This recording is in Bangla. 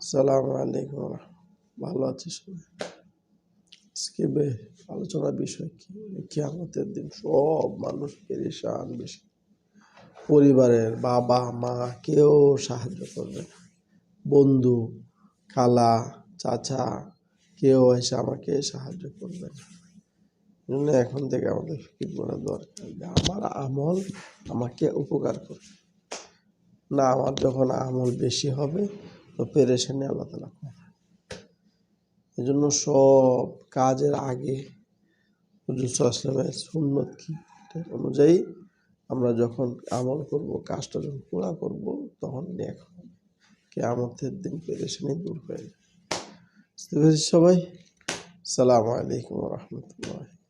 সালাম আলাইকুম। ভালো আছি সবাই। আজকে বে, আলোচনার বিষয় কি? কিয়ামতের দিন সব মানুষ পেরেশান বেশি। পরিবারের বাবা, মা কেউ সাহায্য করবে না। বন্ধু, খালা, চাচা কেউ এসে আমাকে সাহায্য করবে না। জন্য এখন থেকে আমাদের ফিকির করা দরকার যে আমার আমল আমাকে উপকার করবে। না, আমার যখন আমল বেশি হবে তো পেরেশানি আল্লাহ তালা কমাবে এই জন্য সব কাজের আগে সুন্নত কি? অনুযায়ী আমরা যখন আমল করব, কাজটা যখন পুরা করব, তখন নেক হবে। কেয়ামতের দিন পেরেশানি দূর হয়ে যাবে। বুঝতে পেরেছি সবাই? সালামু আলাইকুম রহমতুল্লাহ।